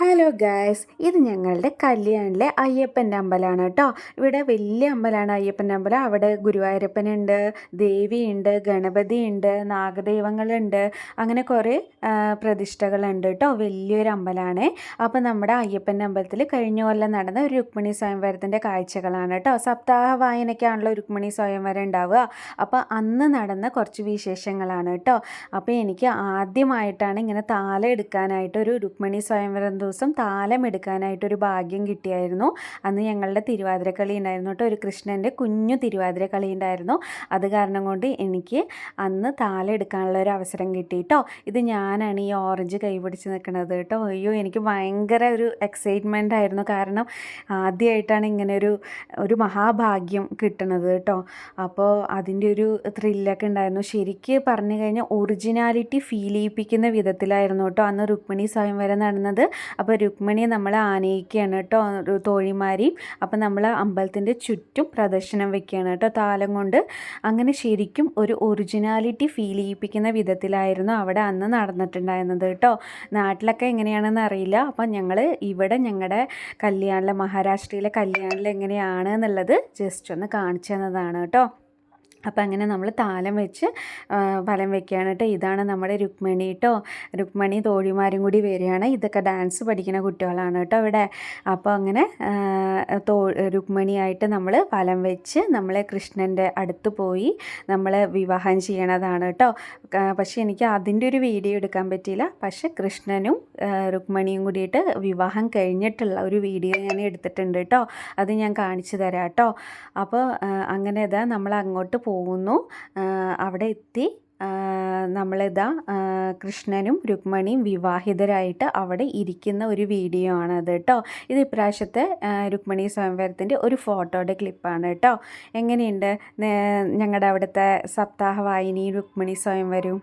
Hello guys ഇത് ഞങ്ങളുടെ കല്യാണിലെ അയ്യപ്പന്റെ അമ്പലമാണ് കേട്ടോ. ഇവിടെ വലിയ അമ്പലമാണ്. അയ്യപ്പന്റെ അമ്പലം. അവിടെ ഗുരുവായൂരപ്പനുണ്ട് ദേവിയുണ്ട് ഗണപതിയുണ്ട് നാഗദൈവങ്ങളുണ്ട്. അങ്ങനെ കുറേ പ്രതിഷ്ഠകളുണ്ട് കേട്ടോ. വലിയൊരു അമ്പലമാണ്. അപ്പോൾ നമ്മുടെ അയ്യപ്പന്റെ അമ്പലത്തിൽ കഴിഞ്ഞ കൊല്ലം നടന്ന ഒരു രുക്മിണി സ്വയംവരത്തിന്റെ കാഴ്ചകളാണ് കേട്ടോ. സപ്താഹ വായനയ്ക്കാണല്ലോ രുക്മിണി സ്വയംവരം ഉണ്ടാവുക. അപ്പോൾ അന്ന് നടന്ന കുറച്ച് വിശേഷങ്ങളാണ് കേട്ടോ. അപ്പോൾ എനിക്ക് ആദ്യമായിട്ടാണ് ഇങ്ങനെ താല എടുക്കാനായിട്ട് ഒരു രുക്മിണി സ്വയംവരം ദിവസം താലം എടുക്കാനായിട്ടൊരു ഭാഗ്യം കിട്ടിയായിരുന്നു. അന്ന് ഞങ്ങളുടെ തിരുവാതിരക്കളി ഉണ്ടായിരുന്നു കേട്ടോ. ഒരു കൃഷ്ണന്റെ കുഞ്ഞു തിരുവാതിരക്കളി ഉണ്ടായിരുന്നു. അത് കാരണം കൊണ്ട് എനിക്ക് അന്ന് താലം എടുക്കാനുള്ള ഒരു അവസരം കിട്ടി കേട്ടോ. ഇത് ഞാനാണ് ഈ ഓറഞ്ച് കൈപിടിച്ച് നിൽക്കുന്നത് കേട്ടോ. അയ്യോ എനിക്ക് ഭയങ്കര ഒരു എക്സൈറ്റ്മെന്റ് ആയിരുന്നു. കാരണം ആദ്യമായിട്ടാണ് ഇങ്ങനെ ഒരു ഒരു മഹാഭാഗ്യം കിട്ടുന്നത് കേട്ടോ. അപ്പോൾ അതിന്റെ ഒരു ത്രില്ലൊക്കെ ഉണ്ടായിരുന്നു. ശരിക്ക് പറഞ്ഞു കഴിഞ്ഞാൽ ഒറിജിനാലിറ്റി ഫീൽ ചെയ്യിപ്പിക്കുന്ന വിധത്തിലായിരുന്നു കേട്ടോ. അന്ന് രുക്മിണി സ്വയംവരം നടന്നത്. അപ്പോൾ രുക്മിണിയെ നമ്മൾ ആനയിക്കുകയാണ് കേട്ടോ തോഴിമാരി. അപ്പോൾ നമ്മൾ അമ്പലത്തിന്റെ ചുറ്റും പ്രദർശനം വെക്കുകയാണ് കേട്ടോ താലം കൊണ്ട്. അങ്ങനെ ശരിക്കും ഒരു ഒറിജിനാലിറ്റി ഫീൽ ചെയ്യിപ്പിക്കുന്ന വിധത്തിലായിരുന്നു അവിടെ അന്ന് നടന്നിട്ടുണ്ടായിരുന്നത് കേട്ടോ. നാട്ടിലൊക്കെ എങ്ങനെയാണെന്ന് അറിയില്ല. അപ്പം ഞങ്ങൾ ഇവിടെ ഞങ്ങളുടെ കല്യാണിലെ മഹാരാഷ്ട്രയിലെ കല്യാണിൽ എങ്ങനെയാണ് എന്നുള്ളത് ജസ്റ്റ് ഒന്ന് കാണിച്ചു തന്നതാണ് കേട്ടോ. അപ്പം അങ്ങനെ നമ്മൾ താലം വെച്ച് വലം വെക്കുകയാണ് കേട്ടോ. ഇതാണ് നമ്മുടെ രുക്മിണി കേട്ടോ. രുക്മിണി തോഴിമാരും കൂടി വരികയാണ്. ഇതൊക്കെ ഡാൻസ് പഠിക്കുന്ന കുട്ടികളാണ് കേട്ടോ ഇവിടെ. അപ്പോൾ അങ്ങനെ തോ രുക്മിണിയായിട്ട് നമ്മൾ വലം വെച്ച് നമ്മളെ കൃഷ്ണന്റെ അടുത്ത് പോയി നമ്മൾ വിവാഹം ചെയ്യണതാണ് കേട്ടോ. പക്ഷേ എനിക്ക് അതിന്റെ ഒരു വീഡിയോ എടുക്കാൻ പറ്റിയില്ല. പക്ഷേ കൃഷ്ണനും രുക്മിണിയും കൂടിയിട്ട് വിവാഹം കഴിഞ്ഞിട്ടുള്ള ഒരു വീഡിയോ ഞാൻ എടുത്തിട്ടുണ്ട് കേട്ടോ. അത് ഞാൻ കാണിച്ചു തരാം കേട്ടോ. അപ്പോൾ അങ്ങനെ ഇതാ നമ്മൾ അങ്ങോട്ട് പോകുന്നു. അവിടെ എത്തി. നമ്മളിതാ കൃഷ്ണനും രുക്മണിയും വിവാഹിതരായിട്ട് അവിടെ ഇരിക്കുന്ന ഒരു വീഡിയോ ആണ് അത് കേട്ടോ. ഇത് ഇപ്രാവശ്യത്തെ രുക്മണി സ്വയംവരത്തിന്റെ ഒരു ഫോട്ടോയുടെ ക്ലിപ്പാണ് കേട്ടോ. എങ്ങനെയുണ്ട് ഞങ്ങളുടെ അവിടുത്തെ സപ്താഹ വായിനി രുക്മണി സ്വയംവരവും